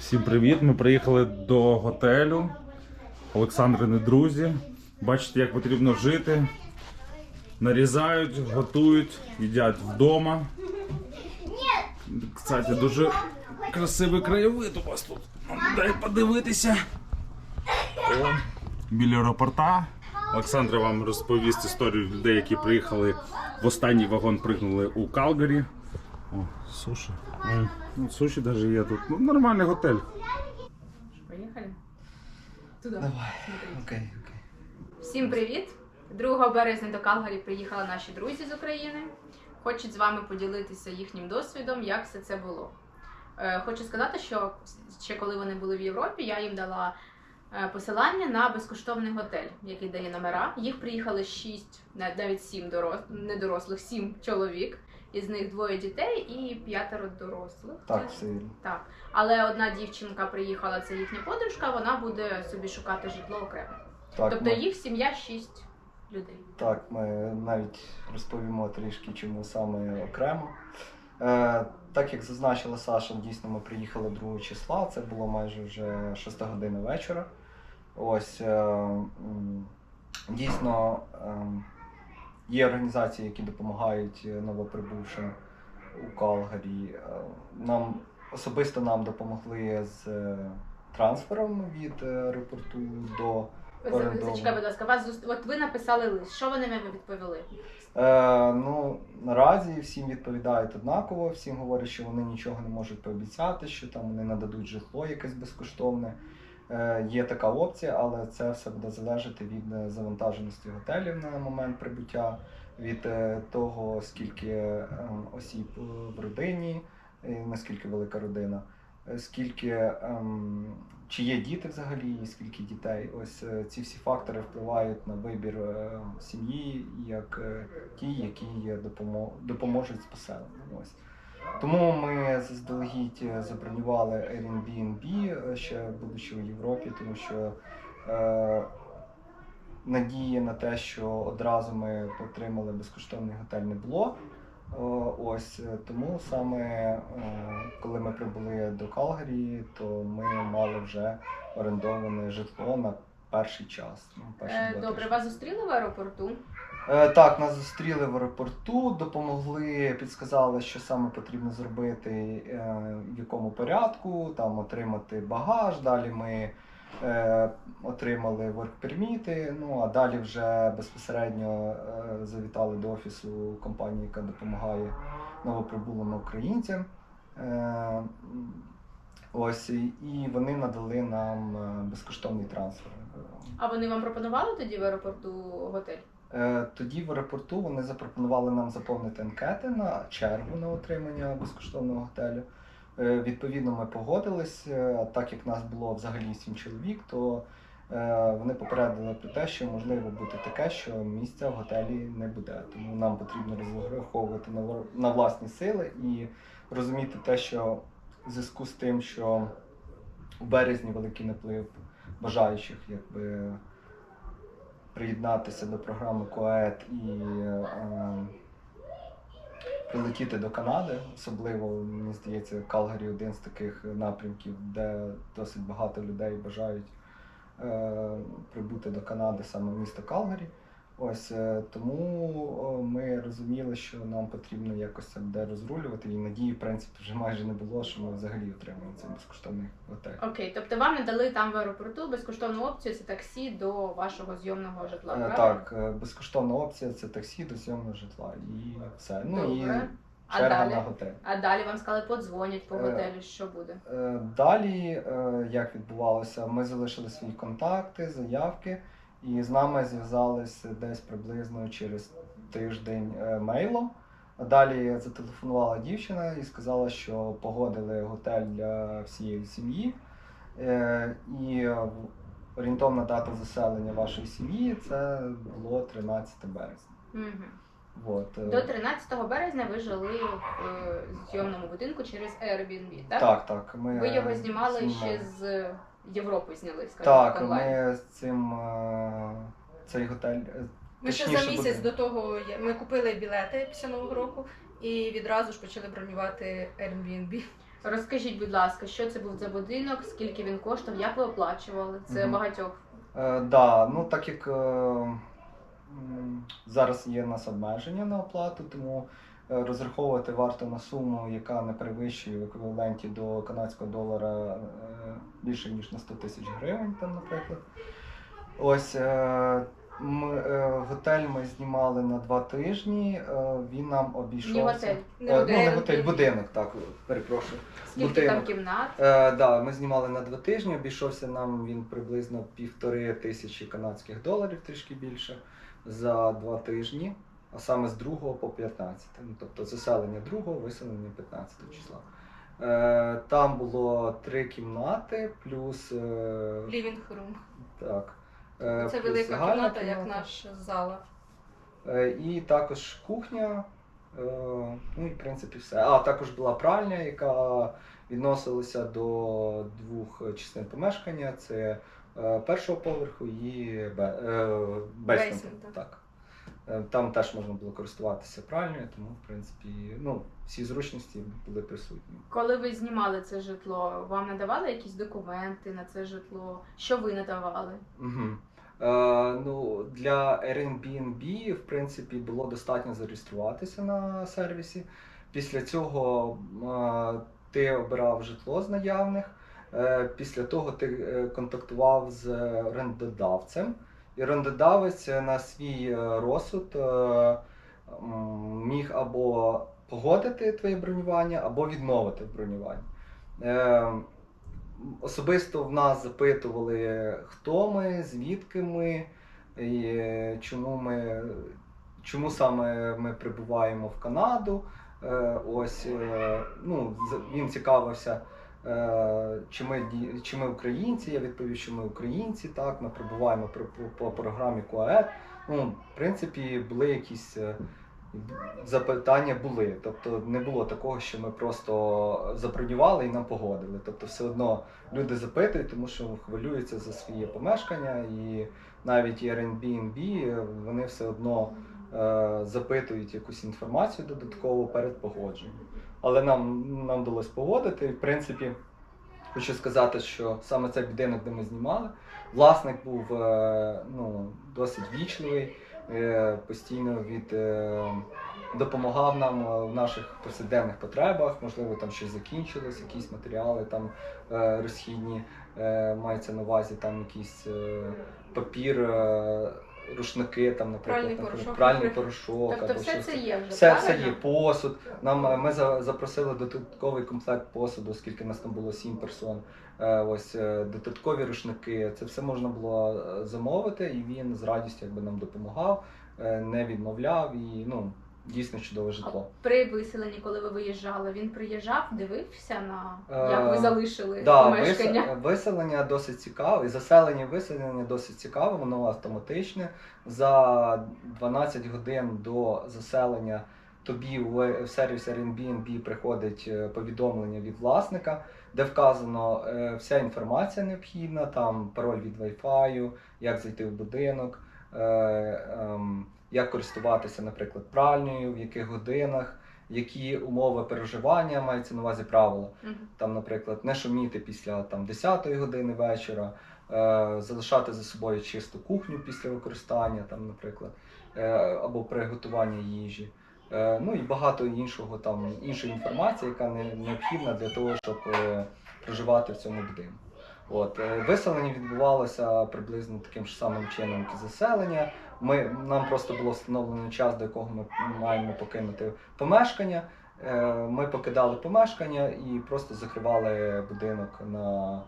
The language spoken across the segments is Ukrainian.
Всім привіт! Ми приїхали до готелю Олександрини друзі. Бачите, як потрібно жити. Нарізають, готують, їдять вдома. Кстати, дуже красивий краєвид у вас тут. Дай подивитися. О, біля аеропорта. Олександра вам розповість історію людей, які приїхали в останній вагон, пригнули у Калгарі. О, суші. Ой, ну, суші навіть є тут. Ну, нормальний готель. Поїхали? Туди. Давай. Смотрите. Окей, окей. Всім привіт! 2 березня до Калгарі приїхали наші друзі з України. Хочуть з вами поділитися їхнім досвідом, як все це було. Е, Хочу сказати, що ще коли вони були в Європі, я їм дала е, посилання на безкоштовний готель, який дає номера. Їх приїхали 6, навіть 7 дорос... не дорослих, 7 чоловік. Із них двоє дітей і п'ятеро дорослих. Так, Це-. Так, але одна дівчинка приїхала, це їхня подружка, вона буде собі шукати житло окремо. Так, тобто ми, їх сім'я шість людей. так, ми навіть розповімо трішки, чому саме окремо. Е, так як зазначила Саша, дійсно ми приїхали 2 числа, це було майже вже 6 година вечора. Ось е, дійсно е, є організації, які допомагають е, новоприбувшим у Калгарі. Е, Нам особисто нам допомогли з е, трансфером від аеропорту до Зачекай, будь ласка, вас от ви написали лист. Що вони вам відповіли? Е, ну, наразі всім відповідають однаково, всім говорять, що вони нічого не можуть пообіцяти, що там вони нададуть житло якесь безкоштовне. Е, є така опція, але це все буде залежати від е, завантаженості готелів на момент прибуття, від е, того, скільки осіб в родині, наскільки велика родина, скільки ем, чи є діти взагалі, і скільки дітей. Ось ці всі фактори впливають на вибір сім'ї, як ті, які допоможуть з поселенням. Ось. Тому ми заздалегідь е, забронювали Airbnb, е, ще будучи у Європі, тому що е, надії на те, що одразу ми отримали безкоштовний готель не було. Е, Ось тому саме е, коли ми прибули до Калгарі, то ми мали вже орендоване житло на перший час. ну, перші Е, добре, тижні. вас зустріли в аеропорту? Е, Так, нас зустріли в аеропорту, допомогли, підсказали, що саме потрібно зробити, е, в якому порядку, там отримати багаж. Далі ми е, отримали work-перміти, ну а далі вже безпосередньо завітали до офісу компанії, яка допомагає новоприбулим українцям. Ось і вони надали нам безкоштовний трансфер. А вони вам пропонували тоді в аеропорту готель? Е, Тоді в аеропорту вони запропонували нам заповнити анкети на чергу на отримання безкоштовного готелю. Е, Відповідно, ми погодились. Е, Так як нас було взагалі сім чоловік, то вони попередили про те, що можливо бути таке, що місця в готелі не буде. Тому нам потрібно розраховувати на власні сили і розуміти те, що в зв'язку з тим, що у березні великий наплив бажаючих, якби приєднатися до програми КОЕТ і е, прилетіти до Канади. Особливо, мені здається, Калгарі один з таких напрямків, де досить багато людей бажають е, прибути до Канади саме місто Калгарі. Ось е, тому ми розуміли, що нам потрібно якось це буде розрулювати, і надії, в принципі, вже майже не було, що ми взагалі отримаємо цей безкоштовний готель. Окей, тобто вам не дали там в аеропорту безкоштовну опцію це таксі до вашого зйомного житла. Е, правильно? Так, е, безкоштовна опція це таксі до зйомного житла. І все. Ну і Добре. А черга далі? на готель. А далі вам сказали, подзвонять по готелю, що буде. Далі, як відбувалося, ми залишили свої контакти, заявки, і з нами зв'язалися десь приблизно через тиждень е, мейлом. Далі зателефонувала дівчина і сказала, що погодили готель для всієї сім'ї. Е, І орієнтовна дата заселення вашої сім'ї це було 13 березня. Угу. Вот. е, До 13 березня ви жили в зйомному будинку через Airbnb, так? Так, так. Ми Ви його знімали знімали. ще з Європи, зняли, скажімо Так, так, онлайн. ми з цим е, цей готель. е, Ми ще точніше за місяць буде. до того ми купили білети після нового року і відразу ж почали бронювати Airbnb. Розкажіть, будь ласка, що це був за будинок, скільки він коштував, як ви оплачували? Це Мгм. багатьох. Е, да, ну так як е, м, зараз є в нас обмеження на оплату, тому розраховувати варто на суму, яка не перевищує в еквіваленті до канадського долара е, більше ніж на 100 тисяч гривень, там, наприклад. Ось е, ми, е, готель ми знімали на два тижні. Е, він нам обійшовся. Не готель. Е, ну, не готель, будинок, так, перепрошую. Скільки там кімнат? Е, да, ми знімали на два тижні, обійшовся нам він приблизно півтори тисячі канадських доларів, трішки більше, за два тижні, а саме з 2 по 15. Ну, тобто заселення 2, виселення 15 числа. Е, там було три кімнати, плюс. Е, рум. так, е, Це плюс велика загальна кімната, як кімната. наша зала. Е, І також кухня. е, Ну і в принципі все. А також була пральня, яка відносилася до двох частин помешкання: це е, першого поверху і бе- е, бейсменту. Бейсмент, Так. Е, Там теж можна було користуватися пральнею, тому в принципі ну, всі зручності були присутні. Коли ви знімали це житло, вам надавали якісь документи на це житло? Що ви надавали? Угу. Е, ну, для Airbnb, в принципі, було достатньо зареєструватися на сервісі. Після цього е, ти обирав житло з наявних. Е, після того ти е, контактував з орендодавцем. І орендодавець на свій е, розсуд е, міг або погодити твоє бронювання, або відмовити в бронюванні. Е, Особисто в нас запитували, хто ми, звідки ми, і е, чому ми, чому саме ми прибуваємо в Канаду. Е, Ось е, ну, він цікавився, е, чи ми, чи ми українці. Я відповів, що ми українці, так, ми прибуваємо по, програмі КУАЕД. Ну, в принципі, були якісь е, запитання були. Тобто не було такого, що ми просто забронювали і нам погодили. Тобто, все одно люди запитують, тому що хвилюються за своє помешкання, і навіть Airbnb, е, вони все одно е, запитують якусь інформацію додатково перед погодженням. Але нам, нам вдалося погодити. І, в принципі, хочу сказати, що саме цей будинок, де ми знімали, власник був е, ну, досить вічливий, е, постійно від. е, допомагав нам в наших повсякденних потребах, можливо, там щось закінчилось, якісь матеріали там розхідні, мається на увазі там якийсь папір, рушники, там, наприклад, Пральний наприклад, порошок, пральний порошок. Тобто або все щось це є вже, Все, все є, посуд. Нам е, ми за- запросили додатковий комплект посуду, оскільки нас там було сім персон. Е, Ось е, додаткові рушники. Це все можна було е, замовити, і він з радістю якби нам допомагав, е, не відмовляв і ну дійсно чудове житло. При виселенні, коли ви виїжджали, він приїжджав, дивився на Е, як ви залишили Да, помешкання. вис- виселення досить цікаве, і заселення виселення досить цікаве, воно автоматичне. За 12 годин до заселення тобі в в сервіс Airbnb приходить е, повідомлення від власника, де вказано е, вся інформація необхідна, там пароль від Wi-Fi, як зайти в будинок, е, ем, як користуватися, наприклад, пральнею, в яких годинах, які умови переживання мається на увазі правила там, наприклад, не шуміти після там, 10 години вечора, е, залишати за собою чисту кухню після використання, там, наприклад, е, або приготування їжі. Е, ну і багато іншого там іншої інформації, яка не необхідна для того, щоб е, проживати в цьому будинку. От е, виселення відбувалося приблизно таким ж самим чином, як і заселення. Ми нам просто було встановлено час, до якого ми маємо покинути помешкання. Е, Ми покидали помешкання і просто закривали будинок на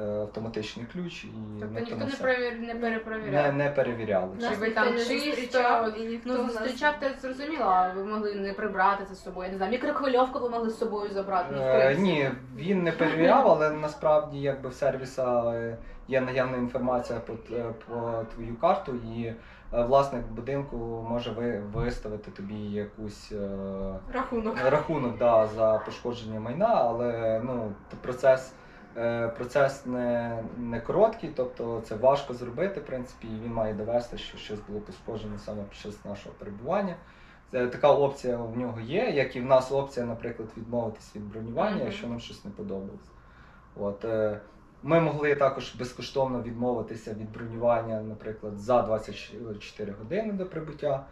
автоматичний ключ і Тобто ніхто не перевір... не не, перепровіряв. не перевіряли. Чи ви ніхто там не чисто? і ніхто Ну, зустрічав те зрозуміло, а ви могли не прибрати це з собою. Я не знаю, мікрохвильовку ви могли з собою забрати. ну, в Е, принципі. Ні, він не перевіряв, але насправді якби в сервіса е, є наявна інформація по, т- е, по твою карту, і е, власник будинку може ви, виставити тобі якусь е, Рахунок. рахунок да, за пошкодження майна, але ну, т- процес, е, процес не, не короткий, тобто це важко зробити, в принципі, і він має довести, що щось було пошкоджено саме під час нашого перебування. Це така опція в нього є, як і в нас опція, наприклад, відмовитись від бронювання, Мгм. якщо нам щось не подобалось. От, е, ми могли також безкоштовно відмовитися від бронювання, наприклад, за 24 години до прибуття.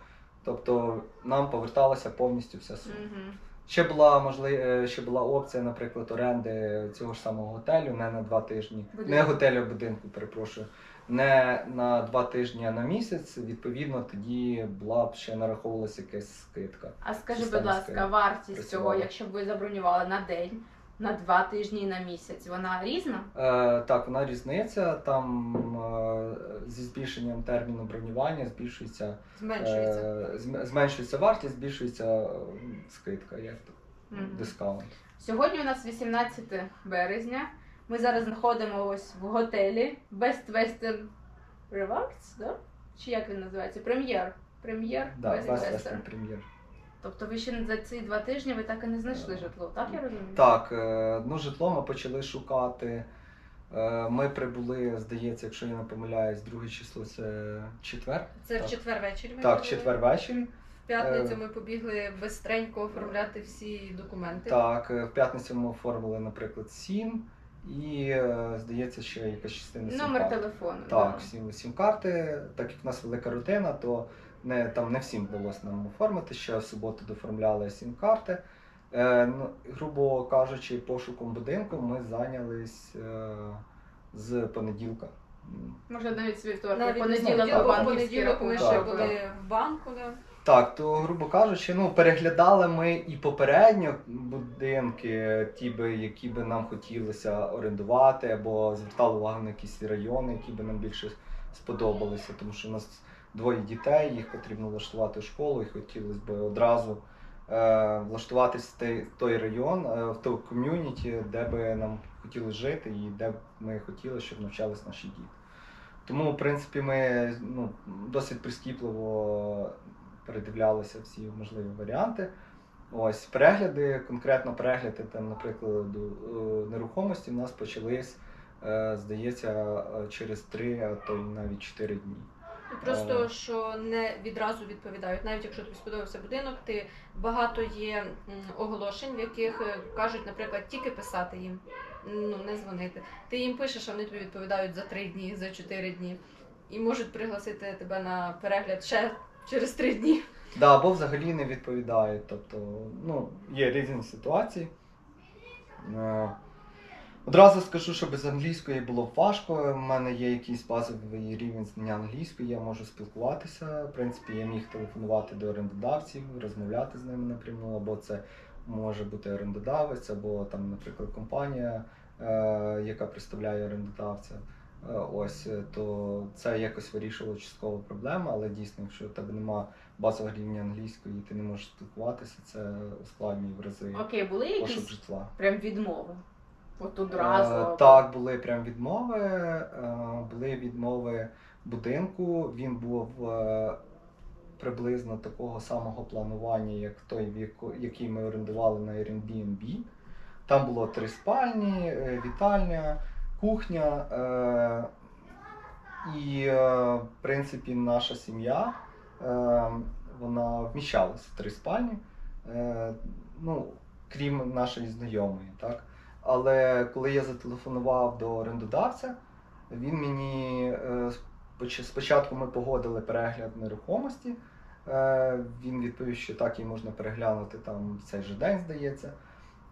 Тобто нам поверталася повністю вся сума. Мгм. Ще була можли... ще була опція, наприклад, оренди цього ж самого готелю не на два тижні. Не Будинку. готелю, а будинку, перепрошую. Не на два тижні, а на місяць. Відповідно, тоді була б ще нараховувалася якась скидка. А скажи, Система будь ласка, скидка. вартість працювала. цього, якщо б ви забронювали на день, на два тижні і на місяць, вона різна? Е, так, вона різниця. Там е, зі збільшенням терміну бронювання збільшується, Зменшується. е, зм- зменшується вартість, збільшується е, скидка, як то, Мгм. дискаунт. Сьогодні у нас 18 березня. Ми зараз знаходимося в готелі Best Western Relax, да? Чи як він називається? Прем'єр. Прем'єр Да, Best Western. Western Premier. Тобто ви ще за ці два тижні ви так і не знайшли житло, так я розумію? Так, е, ну житло ми почали шукати. Е, Ми прибули, здається, якщо я не помиляюсь, друге число це четвер. Це в так. четвер ми Так, були. четвер ввечері. В п'ятницю Е. ми побігли бистренько оформляти всі документи. Так, е, в п'ятницю ми оформили, наприклад, сім. І е, здається, ще якась частина Номер сім-карт. телефону. Так, да. всім сім карти. Так як в нас велика родина, то не там не всім вдалося нам оформити. Ще в суботу доформляли сім карти. Е, ну, грубо кажучи, пошуком будинку ми зайнялись е, з понеділка. Може навіть з вівторка, Навіть понеділок не по знаю, в банківські понеділок ми ще Так, були в банку. Да. Так, то, грубо кажучи, ну, переглядали ми і попередньо будинки, ті би, які би нам хотілося орендувати, або звертали увагу на якісь райони, які би нам більше сподобалися, тому що у нас двоє дітей, їх потрібно влаштувати в школу, і хотілося б одразу е, влаштуватись в той, район, е, в той ком'юніті, де би нам хотілося жити і де б ми хотіли, щоб навчались наші діти. Тому, в принципі, ми ну, досить прискіпливо передивлялися всі можливі варіанти. Ось перегляди, конкретно перегляди, там, наприклад, нерухомості в нас почались, е, здається, через 3, а то й навіть 4 дні. Просто Е. що не відразу відповідають. Навіть якщо тобі сподобався будинок, ти багато є оголошень, в яких е, кажуть, наприклад, тільки писати їм, ну не дзвонити. Ти їм пишеш, а вони тобі відповідають за три дні, за чотири дні. І можуть пригласити тебе на перегляд ще через три дні. Да, або взагалі не відповідають. Тобто, ну, є різні ситуації. Одразу скажу, що без англійської було важко. У мене є якийсь базовий рівень знання англійської, я можу спілкуватися. В принципі, я міг телефонувати до орендодавців, розмовляти з ними напряму, або це може бути орендодавець, або там, наприклад, компанія, е, яка представляє орендодавця. Е, Ось е, то це якось вирішувало частково проблему, але дійсно, якщо у тебе нема базового рівня англійської, ти не можеш спілкуватися, це ускладнює в рази Окей, були якісь житла. прям відмови? От Е, одразу. Так, були прям відмови. е, Були відмови будинку. Він був е, приблизно такого самого планування, як той, який ми орендували на Airbnb. Там було три спальні, е, вітальня, кухня. е, І, е, в принципі, наша сім'я е, вона вміщалася в три спальні. Е, Ну, крім нашої знайомої, так? Але коли я зателефонував до орендодавця, він мені е, спочатку ми погодили перегляд нерухомості. Е, Він відповів, що так її можна переглянути там в цей же день, здається.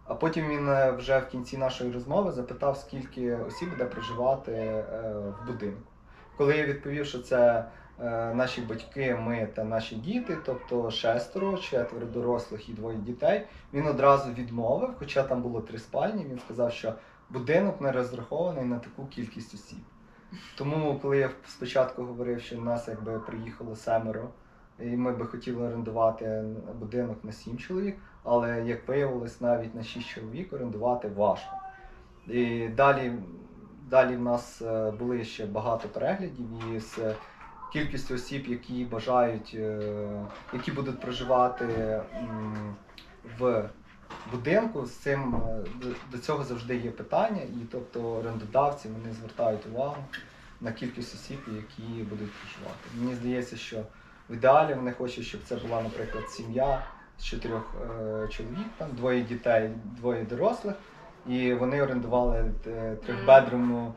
А потім він е, вже в кінці нашої розмови запитав, скільки осіб буде проживати в будинку. Коли я відповів, що це наші батьки, ми та наші діти, тобто шестеро, четверо дорослих і двоє дітей, він одразу відмовив, хоча там було три спальні. Він сказав, що будинок не розрахований на таку кількість осіб. Тому, коли я спочатку говорив, що нас якби приїхало семеро, і ми би хотіли орендувати будинок на сім чоловік, але як виявилось, навіть на шість чоловік орендувати важко. І далі, далі в нас е, були ще багато переглядів із е, кількістю осіб, які бажають, е, які будуть проживати в будинку. З цим е, до- цього завжди є питання, і тобто орендодавці вони звертають увагу на кількість осіб, які будуть проживати. Мені здається, що В ідеалі вони хочуть, щоб це була, наприклад, сім'я з чотирьох е, чоловік, там двоє дітей, двоє дорослих. І вони орендували е, трьохбедрумну,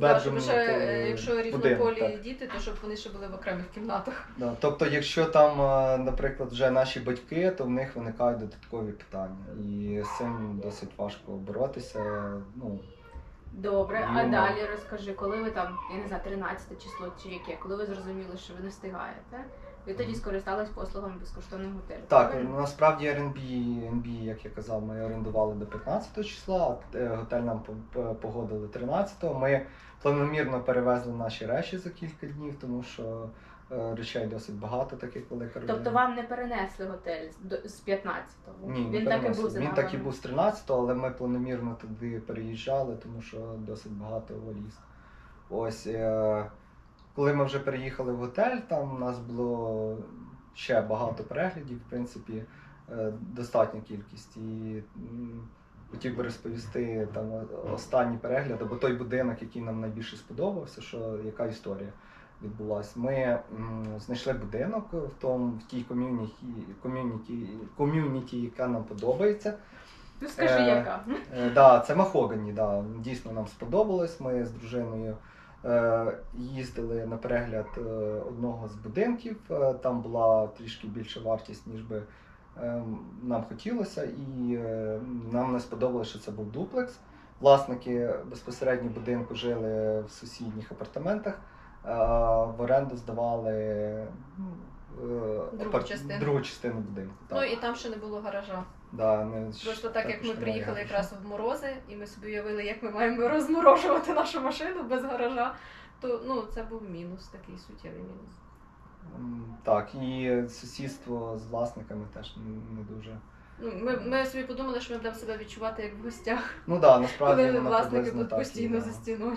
Да, щоб ще, е, якщо різнополі так. діти, то щоб вони ще були в окремих кімнатах. Да, тобто, якщо там, е, наприклад, вже наші батьки, то в них виникають додаткові питання. І з цим досить важко боротися. Ну, Добре, а Ну. далі розкажи, коли ви там, я не знаю, 13 число чи яке, коли ви зрозуміли, що ви не встигаєте, ви тоді скористались послугами безкоштовних готелів. так, правильно? ну, насправді Airbnb, NB, як я казав, ми орендували до 15 числа, е, готель нам по- погодили 13-го. Ми планомірно перевезли наші речі за кілька днів, тому що е, речей досить багато таких велика родина. Тобто вам не перенесли готель з- 15-го? Ні, не він так і був за Він так і був з 13-го, але ми планомірно туди переїжджали, тому що досить багато валіз. Ось е, коли ми вже переїхали в готель, там у нас було ще багато переглядів, в принципі, е, достатня кількість. І хотів би розповісти там останній перегляд, або той будинок, який нам найбільше сподобався, що яка історія відбулася. Ми знайшли будинок в тому в тій ком'юніті, ком'юніті, ком'юніті, яка нам подобається. Ну скажи, Е, яка? Е, да, це Махогані, да. дійсно нам сподобалось. Ми з дружиною їздили на перегляд е, одного з будинків. Е, там була трішки більша вартість, ніж би е, нам хотілося, і е, нам не сподобалося, що це був дуплекс. Власники безпосередньо будинку жили в сусідніх апартаментах, в оренду здавали ну, е, Другу апарт- частину. другу частину будинку. Так. Ну і там ще не було гаража. Да, не, Просто так як ми приїхали якраз в морози, і ми собі уявили, як ми маємо розморожувати нашу машину без гаража, то ну це був мінус, такий суттєвий мінус. Так, і сусідство з власниками теж не дуже. Ну, ми, ми собі подумали, що ми будемо себе відчувати як в гостях, Ну да, насправді коли власники так і постійно є. за стіною.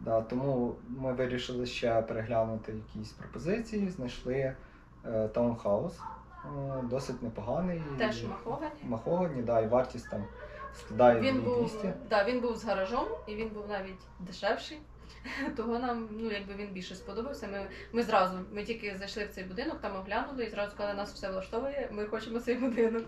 Да, тому ми вирішили ще переглянути якісь пропозиції, знайшли е, таунхаус, досить непоганий. Теж маховані. Маховані, да, і вартість там складає Він був, да, він був з гаражом і він був навіть дешевший. Того нам, ну якби він більше сподобався. Ми, ми зразу, ми тільки зайшли в цей будинок, там оглянули і зразу сказали, нас все влаштовує, ми хочемо цей будинок.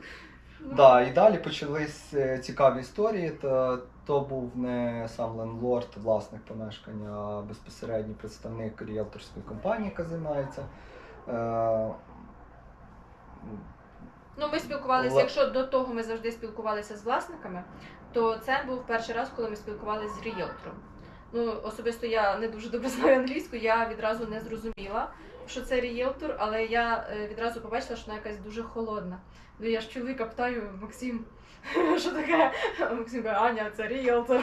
Ну, Да, і далі почались е, цікаві історії. То, то був не сам лендлорд, власник помешкання, а безпосередньо представник ріелторської компанії, яка займається. Ну, ми спілкувалися, якщо до того ми завжди спілкувалися з власниками, то це був перший раз, коли ми спілкувалися з ріелтором. Ну, особисто я не дуже добре знаю англійську, я відразу не зрозуміла, що це ріелтор, але я е, відразу побачила, що вона якась дуже холодна. Ну я ж чоловіка питаю, Максим, що таке? Максим каже, Аня, це ріелтор.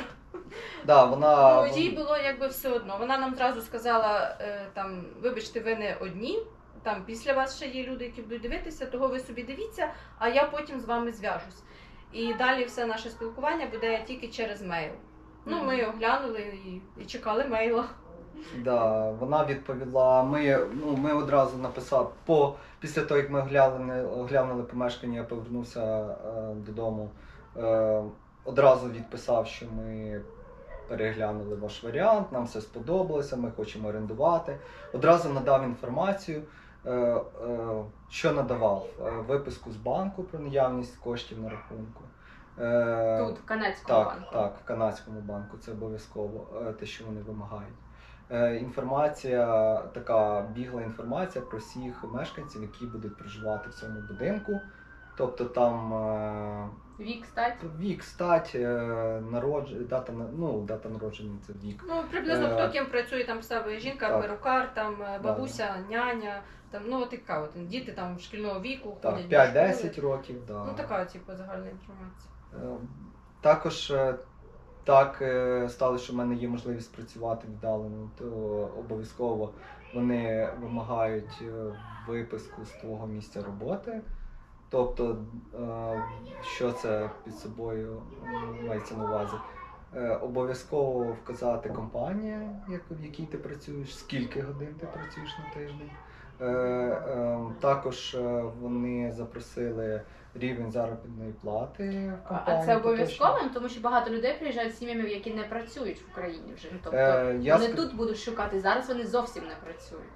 да, вона, Ну, їй було якби все одно. Вона нам зразу сказала, е, там, вибачте, ви не одні. Там після вас ще є люди, які будуть дивитися, того ви собі дивіться, а я потім з вами зв'яжусь. І далі все наше спілкування буде тільки через мейл. Ну, ми оглянули і, і чекали мейла. Да, вона відповіла. Ми, ну, ми одразу написали по після того, як ми оглянули, оглянули помешкання, я повернувся е, додому. Е, одразу відписав, що ми переглянули ваш варіант, нам все сподобалося, ми хочемо орендувати. Одразу надав інформацію, що надавав е, виписку з банку про наявність коштів на рахунку. Е, Тут, в канадському так, банку. так, в канадському банку це обов'язково е, те, що вони вимагають. Е, Інформація, така бігла інформація про всіх мешканців, які будуть проживати в цьому будинку. Тобто там е, Вік, стать. вік, стать, е, народж... дата, на- ну, дата народження це вік. Ну, приблизно Е, хто ким працює, там писав жінка, так. перукар, там е, бабуся, няня, там, ну, така от, діти там шкільного віку ходять. до школи. 5-10 років. Да. Ну, така, типу, загальна інформація. Е, Також е, так е, сталося, що в мене є можливість працювати віддалено, то обов'язково вони вимагають е, виписку з твого місця роботи. Тобто, е, що це під собою мається на увазі? Е, Обов'язково вказати компанія, як- в якій ти працюєш, скільки годин ти працюєш на тиждень. Е, е, Також е, вони запросили рівень заробітної плати в А це обов'язковим, обов'язково, тому що багато людей приїжджають з сім'ями, які не працюють в Україні вже. Ну, Тобто Е, я вони тут будуть шукати. Зараз вони зовсім не працюють.